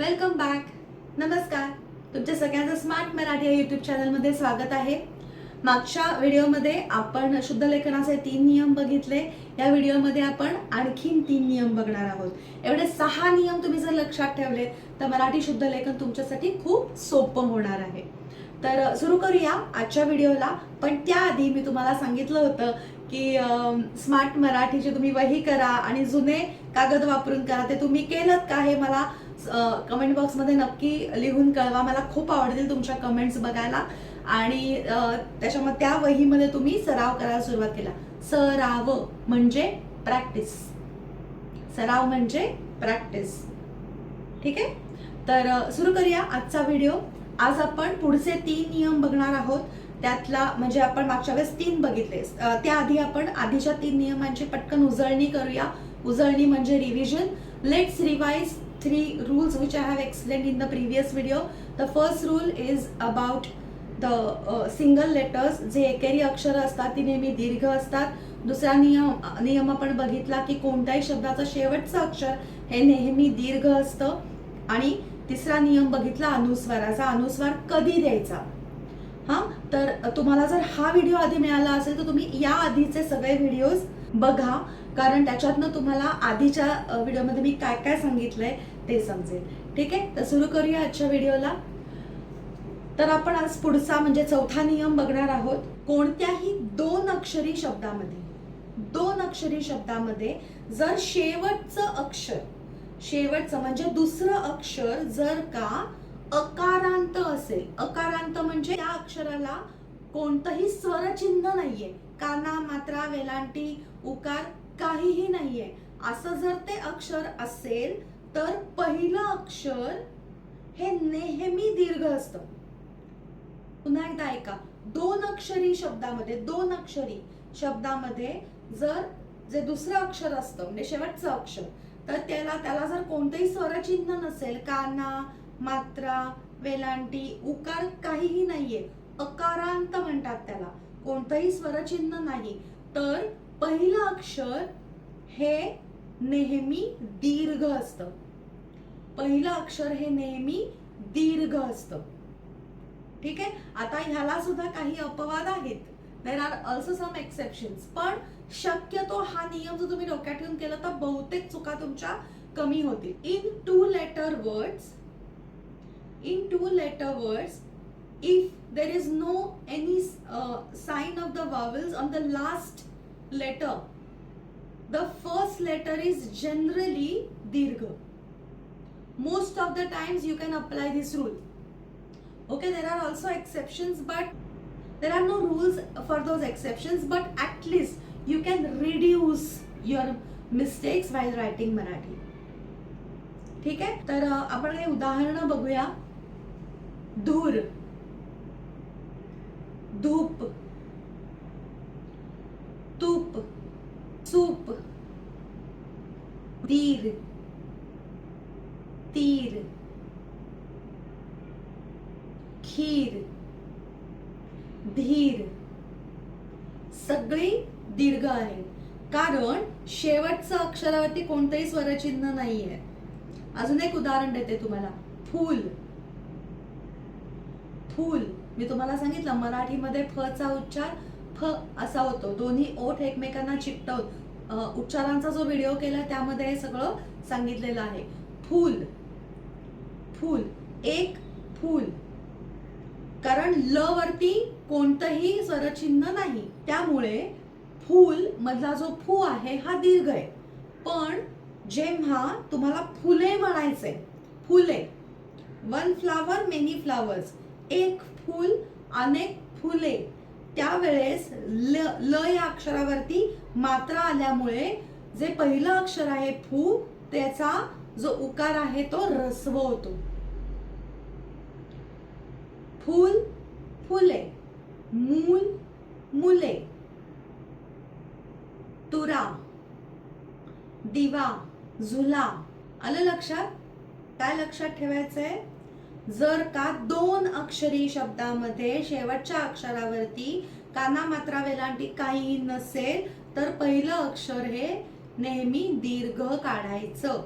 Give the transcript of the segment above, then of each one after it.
Welcome back. नमस्कार. तुमच्या सगळ्यांचं स्मार्ट मराठी या यूट्यूब चॅनलमध्ये स्वागत आहे. मागच्या व्हिडिओमध्ये आपण शुद्ध लेखनाचे तीन नियम बघितले. या व्हिडिओमध्ये आपण आणखीन तीन नियम बघणार आहोत. एवढे सहा नियम तुम्ही जर लक्षात ठेवले तर मराठी शुद्ध लेखन तुमच्यासाठी खूप सोपं होणार आहे. तर सुरू करूया आजच्या व्हिडिओला. पण त्याआधी मी तुम्हाला सांगितलं होतं की स्मार्ट मराठीची तुम्ही वही करा आणि जुने कागद वापरून करा. ते तुम्ही केलं का हे मला कमेंट बॉक्समध्ये नक्की लिहून कळवा. मला खूप आवडतील तुमच्या कमेंट्स बघायला. आणि त्याच्यामध्ये त्या वहीमध्ये तुम्ही सराव करायला सुरुवात केला. सराव म्हणजे प्रॅक्टिस सराव म्हणजे प्रॅक्टिस ठीक आहे? तर सुरू करूया आजचा व्हिडिओ आज आपण पुढचे तीन नियम बघणार आहोत. त्यातला म्हणजे आपण मागच्या वेळेस तीन बघितले. त्याआधी आपण आधीच्या तीन नियमांची पटकन उजळणी करूया. उजळणी म्हणजे revision let's revise three rules which I have explained in the previous video. The first rule is about the uh, single letters. जे एकेरी अक्षर असतात ती नेहमी दीर्घ असतात. दुसरा नियम नियम आपण बघितला की कोणत्याही शब्दाचं शेवटचं अक्षर हे नेहमी दीर्घ असतं. आणि तिसरा नियम बघितला अनुस्वाराचा. अनुस्वार कधी द्यायचा? हा? तर तुम्हाला जर हा व्हिडिओ आधी मिळाला असेल तर तुम्ही या आधीचे सगळे व्हिडिओज बघा. कारण त्याच्यातनं तुम्हाला आधीच्या व्हिडिओमध्ये मी काय काय सांगितलंय ते समजेल. ठीक आहे? तर सुरू करूया आजच्या व्हिडिओला तर आपण आज पुढचा म्हणजे चौथा नियम बघणार आहोत. कोणत्याही दोन अक्षरी शब्दामध्ये दोन अक्षरी शब्दामध्ये जर शेवटचं अक्षर शेवटचं म्हणजे दुसरं अक्षर जर का अकारांत अकारांत म्हणजे या अक्षराला कोणतंही स्वरचिन्ह नाहीये. काना मात्रा वेलांटी उकार काहीही नाहीये. असं जर ते अक्षर असेल तर पहिलं अक्षर हे नेहमी दीर्घ असतं. पुन्हा एकदा ऐका. दोन अक्षरी शब्दामध्ये दोन अक्षरी शब्दामध्ये जर जे दुसरं अक्षर असतं म्हणजे शेवटचं अक्षर तर त्याला त्याला जर कोणतंही स्वरचिन्ह नसेल काना मात्रा वेलांटी उकार काहीही नाहीये. अकारांत म्हणतात त्याला. कोणतंही स्वरचिन्ह नाही. तर पहिलं अक्षर हे नेहमी दीर्घ असतं. पहिलं अक्षर हे नेहमी दीर्घ असतं. ठीक आहे? आता ह्याला सुद्धा काही अपवाद आहेत. There are also some exceptions पण शक्यतो हा नियम जर तुम्ही डोक्यात ठेवून केला तर बहुतेक चुका तुमच्या कमी होतील. In two letter words in two letter words if there is no any uh, sign of the vowels on the last letter the first letter is generally dirgha most of the times you can apply this rule okay there are also exceptions but there are no rules for those exceptions but at least you can reduce your mistakes while writing marathi ठीक आहे तर आपण काही उदाहरणं बघूया धूर धूप तूप सूप तीर तीर खीर धीर. सगळी दीर्घ आहे कारण शेवटचं अक्षरावरती कोणतंही स्वरचिन्ह नाहीये. अजून एक उदाहरण देते तुम्हाला. फूल. फूल. मी तुम्हाला सांगितलं मराठीमध्ये फ चा उच्चार फ असा होतो. दोन्ही ओठ एकमेकांना चिकटवून उच्चारांचा जो व्हिडिओ केला त्यामध्ये हे सगळं सांगितलेलं आहे. फूल. फूल. एक फूल. कारण ल वरती कोणतंही स्वरचिन्ह नाही. त्यामुळे फूल मधला जो फू आहे हा दीर्घ आहे. पण जेव्हा तुम्हाला फुले म्हणायचे फुले. वन फ्लावर मेनी फ्लावर्स एक फूल अनेक फुले. त्यावेळेस ल ल या अक्षरावरती मात्रा आल्यामुळे जे पहिलं अक्षर आहे फू त्याचा जो उकार आहे तो रस्व होतो. फूल फुले. मूल मुले. तुरा. दिवा झुला. आलं लक्षात? काय लक्षात ठेवायचंय? जर का दोन अक्षरी शब्दामध्ये शेवटच्या अक्षरावरती काना मात्रा वेलांटी काहीही नसेल तर पहिलं अक्षर हे नेहमी दीर्घ काढायचं.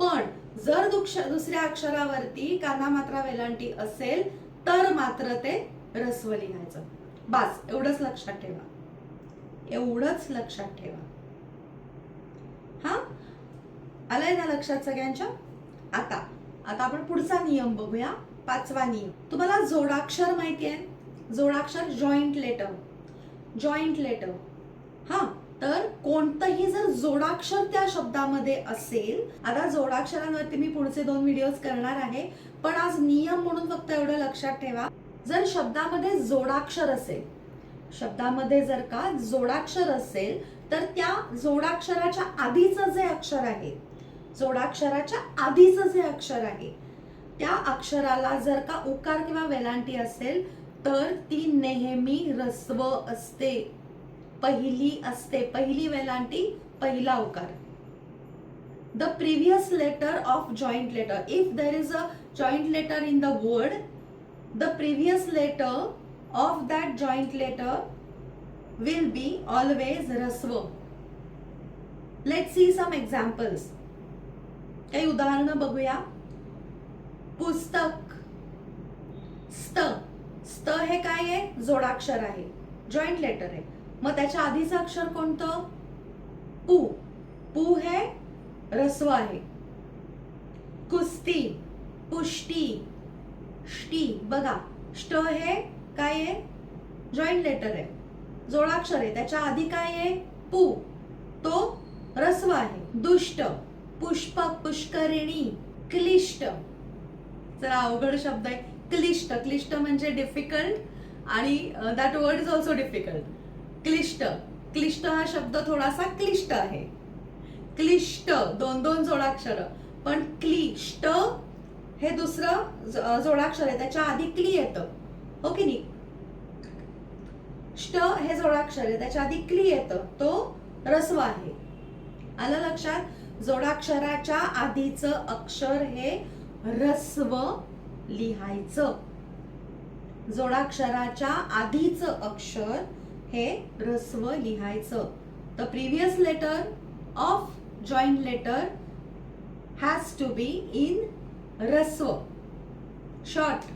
पण जर दुक्ष- दुसऱ्या अक्षरावरती काना मात्रा वेलांटी असेल तर मात्र ते रस्व लिहायचं. बास एवढंच लक्षात ठेवा. एवढंच लक्षात ठेवा. हा? आलंय ना लक्षात सगळ्यांच्या? आता आता आपण पुढचा नियम बघूया. पाचवा नियम. तुम्हाला जोडाक्षर माहिती आहे? जोडाक्षर जॉईंट लेटर जॉईंट लेटर हा तर कोणतंही जर जोडाक्षर त्या शब्दामध्ये असेल आता जोडाक्षरांवरती मी पुढचे दोन व्हिडिओज करणार आहे पण आज नियम म्हणून फक्त एवढं लक्षात ठेवा. जर शब्दामध्ये जोडाक्षर असेल शब्दामध्ये जर का जोडाक्षर असेल तर त्या जोडाक्षराच्या आधीचं जे अक्षर आहे जोडाक्षराच्या आधीचं जे अक्षर आहे त्या अक्षराला जर का उकार किंवा वेलांटी असेल तर ती नेहमी रस्व असते. पहिली असते. पहिली वेलांटी पहिला उकार. The previous letter of joint letter if there is a joint letter in the word the previous letter of that joint letter will be always रस्व let see some examples काही उदाहरणं बघूया. पुस्तक. स्त. स्त हे काय आहे? जोडाक्षर आहे. जॉईंट लेटर आहे. मग त्याच्या आधीचं अक्षर कोणतं? पू. पू हे रस्व आहे. कुस्ती. पुष्टी. ष्टी बघा. ष्ट हे काय आहे? जॉईंट लेटर आहे. जोडाक्षर आहे. त्याच्या आधी काय आहे? पू. तो रस्व आहे. दुष्ट. पुष्प पुष्करिणी क्लिष्ट. जरा अवघड शब्द आहे. क्लिष्ट. क्लिष्ट म्हणजे डिफिकल्ट आणि that word is also difficult क्लिष्ट. क्लिष्ट हा शब्द थोडासा क्लिष्ट आहे. क्लिष्ट. दोन दोन जोडाक्षर. पण क्लिष्ट हे दुसरं जोडाक्षर आहे. त्याच्या आधी क्ली येतं. हो की नाही? ष्ट हे जोडाक्षर आहे. त्याच्या आधी क्ली येतं. तो रस्व आहे. आलं लक्षात? जोडाक्षराच्या आधीचं अक्षर हे रस्व लिहायचं. जोडाक्षराच्या आधीचं अक्षर हे रस्व लिहायचं. The previous letter of joint letter has to be in रस्व. Short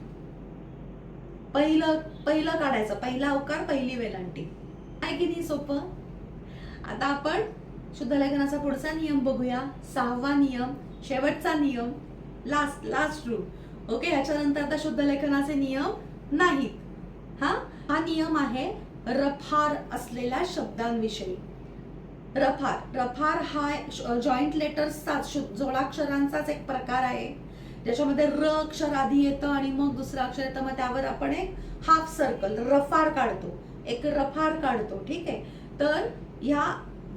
पहिलं पहिलं काढायचं. पहिला अवकार पहिली वेलांटी. आहे की नाही सोपं? आता आपण शुद्ध लेखनाचा पुढचा नियम बघूया. सहावा नियम शेवटचा नियम लास्ट लास्ट रूल ओके ह्याच्यानंतर आता शुद्ध लेखनाचे नियम नाहीत. हा? हा नियम आहे रफार असलेल्या शब्दांविषयी. रफार रफार हा जॉईंट लेटर्सचा जोडाक्षरांचाच एक प्रकार आहे. ज्याच्यामध्ये र अक्षर आधी येतं आणि मग दुसरं अक्षर येतं. मग त्यावर आपण एक हाफ सर्कल रफार काढतो. एक रफार काढतो ठीक आहे? तर ह्या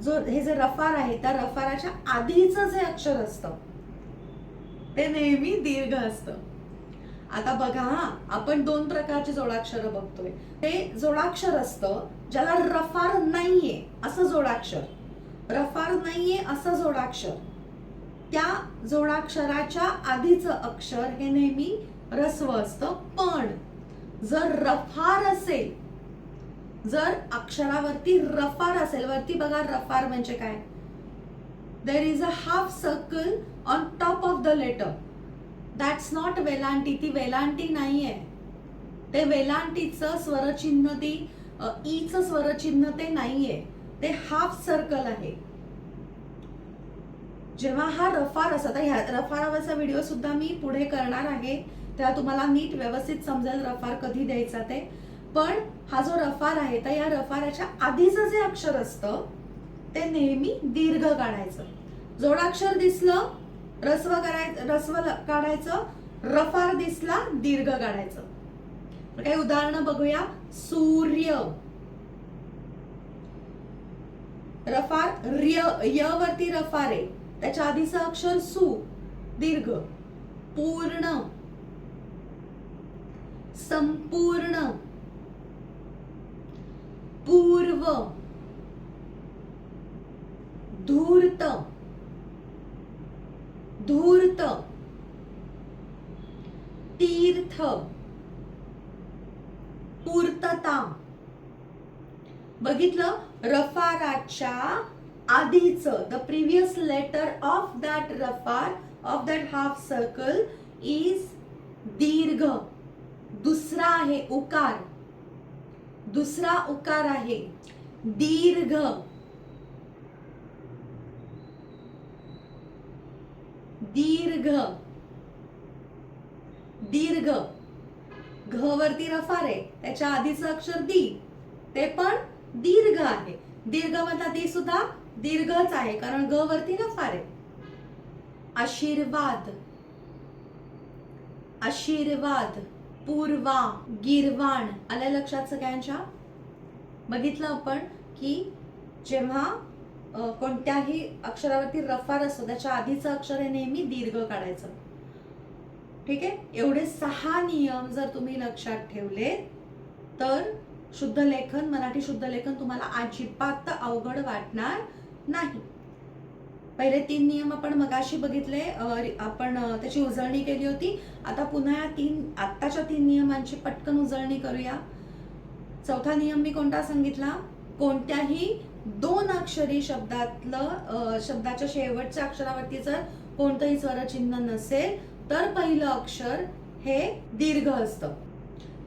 जो हे जे रफार आहे त्या रफाराच्या आधीचं जे अक्षर असतं ते नेहमी दीर्घ असतं. आता बघा हा आपण दोन प्रकारचे जोडाक्षर बघतोय. ते जोडाक्षर असतं ज्याला रफार नाहीये असं जोडाक्षर. रफार नाहीये असं जोडाक्षर. त्या जोडाक्षराच्या आधीचं अक्षर हे नेहमी रस्व असतं पण जर रफार असेल जर अक्षरावरती रफार असेल वरती बघा रफार म्हणजे काय? There is a half circle on top of the letter that's not वेलांटी ती वेलांटी नाही आहे ते वेलांटीचं स्वरचिन्ह ती ईचं स्वरचिन्ह ते नाहीये. ते हाफ सर्कल आहे. जेव्हा हा रफार असा ह्या रफारावरचा व्हिडिओ सुद्धा मी पुढे करणार आहे. तेव्हा तुम्हाला नीट व्यवस्थित समजेल रफार कधी द्यायचा ते. पण हा जो रफार आहे तर या रफाराच्या आधीचं जे अक्षर असतं ते नेहमी दीर्घ काढायचं. जोडाक्षर दिसलं रस्व करायचं रस्व ल- काढायचं रफार दिसला दीर्घ काढायचं. काही उदाहरणं बघूया. सूर्य. रफार रिय य वरती रफार आहे. त्याच्या आधीचं अक्षर सु दीर्घ. पूर्ण. संपूर्ण. पूर्व धूर्त धूर्त तीर्थ पूर्तता. बघितलं? रफाराच्या आधीचं the previous letter of that रफार of that half circle is दीर्घ. दुसरा आहे उकार. दुसरा उकार आहे. दीर्घ. दीर्घ. दीर्घ. घ वरती रफार आहे त्याच्या आधीचं अक्षर दी. ते पण दीर्घ आहे. दीर्घ मधला दी सुद्धा दीर्घच आहे कारण ग वरती रफार आहे आशीर्वाद. आशीर्वाद. पूर्वा गिरवाण आल्या लक्षात सगळ्यांच्या? बघितलं आपण की जेव्हा कोणत्याही अक्षरावरती रफार असतो त्याच्या आधीचं अक्षर हे नेहमी दीर्घ काढायचं. ठीक? आहे एवढे सहा नियम जर तुम्ही लक्षात ठेवले तर शुद्ध लेखन मराठी शुद्ध लेखन तुम्हाला अजिबात अवघड वाटणार नाही. पहिले तीन नियम आपण मगाशी बघितले आपण त्याची उजळणी केली होती. आता पुन्हा या तीन आत्ताच्या तीन नियमांची पटकन उजळणी करूया. चौथा नियम मी कोणता सांगितला? कोणत्याही दोन अक्षरी शब्दातलं शब्दाच्या शेवटच्या अक्षरावरती जर कोणतंही स्वरचिन्ह नसेल तर पहिलं अक्षर हे दीर्घ असतं.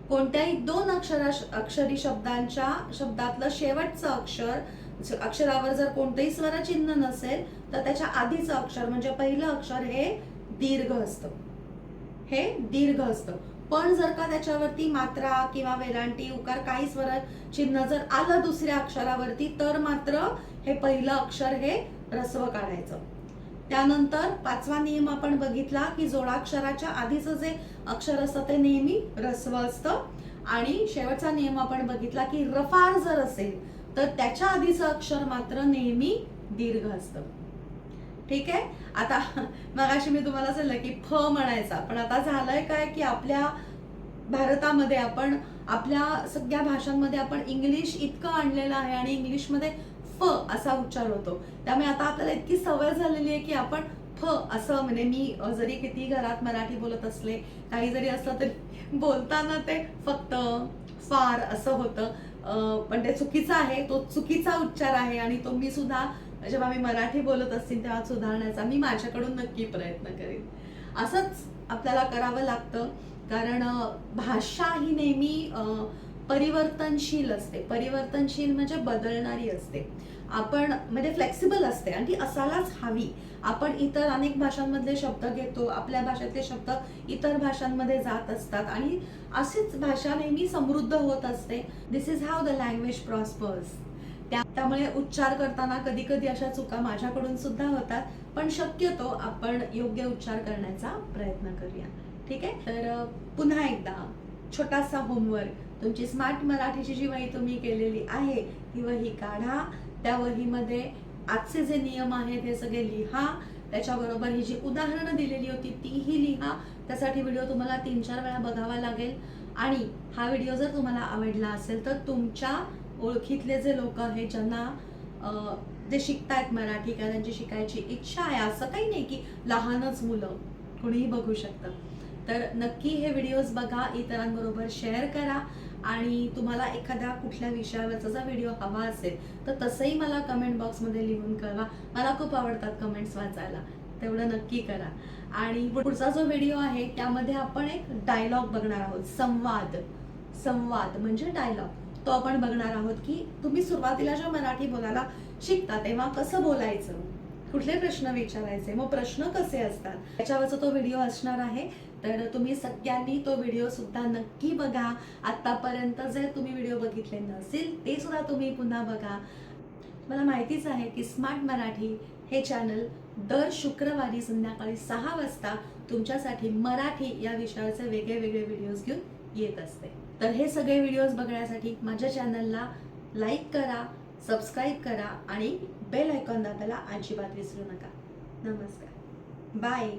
कोणत्याही दोन अक्षरा अक्षरी शब्दांच्या शब्दातलं शेवटचं अक्षर अक्षरावर जर कोणतंही स्वरचिन्ह नसेल तर त्याच्या आधीचं अक्षर म्हणजे पहिलं अक्षर हे दीर्घ असतं. हे दीर्घ असतं. पण जर का त्याच्यावरती मात्रा किंवा वेलांटी उकार काही स्वर चिन्ह जर आलं दुसऱ्या अक्षरावरती तर मात्र हे पहिलं अक्षर हे रस्व काढायचं. त्यानंतर पाचवा नियम आपण बघितला की जोडाक्षराच्या आधीचं जे अक्षर असतं ते नेहमी रस्व असतं. आणि शेवटचा नियम आपण बघितला की रफार जर असेल तर त्याच्या आधीचं अक्षर मात्र नेहमी दीर्घ असतं. ठीक आहे? आता मगाशी मी तुम्हाला सांगितलं की फ म्हणायचा पण आता झालंय काय की आपल्या भारतामध्ये आपण आपल्या सगळ्या भाषांमध्ये आपण इंग्लिश इतकं आणलेलं आहे आणि इंग्लिशमध्ये फ असा उच्चार होतो. त्यामुळे आता आपल्याला इतकी सवय झालेली आहे की आपण फ असं म्हणजे मी जरी किती घरात मराठी बोलत असले काही जरी असलं तरी बोलताना ते फक्त फार असं होतं. म्हणजे पण ते आहे तो चुकीचा उच्चार आहे आणि तो मी सुद्धा जेव्हा मी मराठी बोलत असतील तेव्हा सुधारण्याचा मी माझ्याकडून नक्की प्रयत्न करेन. असंच आपल्याला करावं लागतं कारण भाषा ही नेहमी परिवर्तनशील असते. परिवर्तनशील म्हणजे बदलणारी असते. आपण म्हणजे फ्लेक्सिबल असते आणि ती असायलाच हवी. आपण इतर अनेक भाषांमधले शब्द घेतो आपल्या भाषेतले शब्द इतर भाषांमध्ये जात असतात आणि अशीच भाषा नेहमी समृद्ध होत असते. This is how the language prospers त्यामुळे उच्चार करताना कधी कधी अशा चुका माझ्याकडून सुद्धा होतात पण शक्यतो आपण योग्य उच्चार करण्याचा प्रयत्न करूया. ठीक आहे? तर पुन्हा एकदा छोटासा होमवर्क तुमची स्मार्ट मराठीची जी वही तुम्ही केलेली आहे ती वही काढा. त्या वहीमध्ये आजचे जे नियम आहेत हे सगळे लिहा. त्याच्याबरोबर ही जी उदाहरणं दिलेली होती तीही लिहा. त्यासाठी व्हिडिओ तुम्हाला तीन चार वेळा बघावा लागेल. आणि हा व्हिडिओ जर तुम्हाला आवडला असेल तर तुमच्या ओळखीतले जे लोक आहेत ज्यांना जे शिकतायत मराठी किंवा त्यांची शिकायची इच्छा आहे असं काही नाही की लहानच मुलं कोणीही बघू शकतं. तर नक्की हे व्हिडिओज बघा इतरांबरोबर शेअर करा. आणि तुम्हाला एखाद्या कुठल्या विषयावरचा जर व्हिडिओ हवा असेल तर तसंही मला कमेंट बॉक्समध्ये लिहून कळवा. मला खूप आवडतात कमेंट्स वाचायला. तेवढं नक्की करा. आणि पुढचा जो व्हिडिओ आहे त्यामध्ये आपण एक डायलॉग बघणार आहोत. संवाद. संवाद म्हणजे डायलॉग तो आपण बघणार आहोत की तुम्ही सुरुवातीला जेव्हा मराठी बोलायला शिकता तेव्हा कसं बोलायचं? कुठले प्रश्न विचारायचे? मग प्रश्न कसे असतात? त्याच्यावरचा तो व्हिडिओ असणार आहे. तर तुम्ही सगळ्यांनी तो व्हिडिओ सुद्धा नक्की बघा. आतापर्यंत जर तुम्ही व्हिडिओ बघितले नसेल ते सुद्धा तुम्ही पुन्हा बघा. मला माहितीच आहे की स्मार्ट मराठी हे चॅनल दर शुक्रवारी संध्याकाळी सहा वाजता तुमच्यासाठी मराठी या विषयाचे वेगळे वेगळे व्हिडिओज घेऊन येत असते. तर हे सगळे व्हिडिओज बघण्यासाठी माझ्या चॅनलला लाईक करा. सबस्क्राईब करा आणि बेल ऐकॉन दाबायला अजिबात विसरू नका. नमस्कार. बाय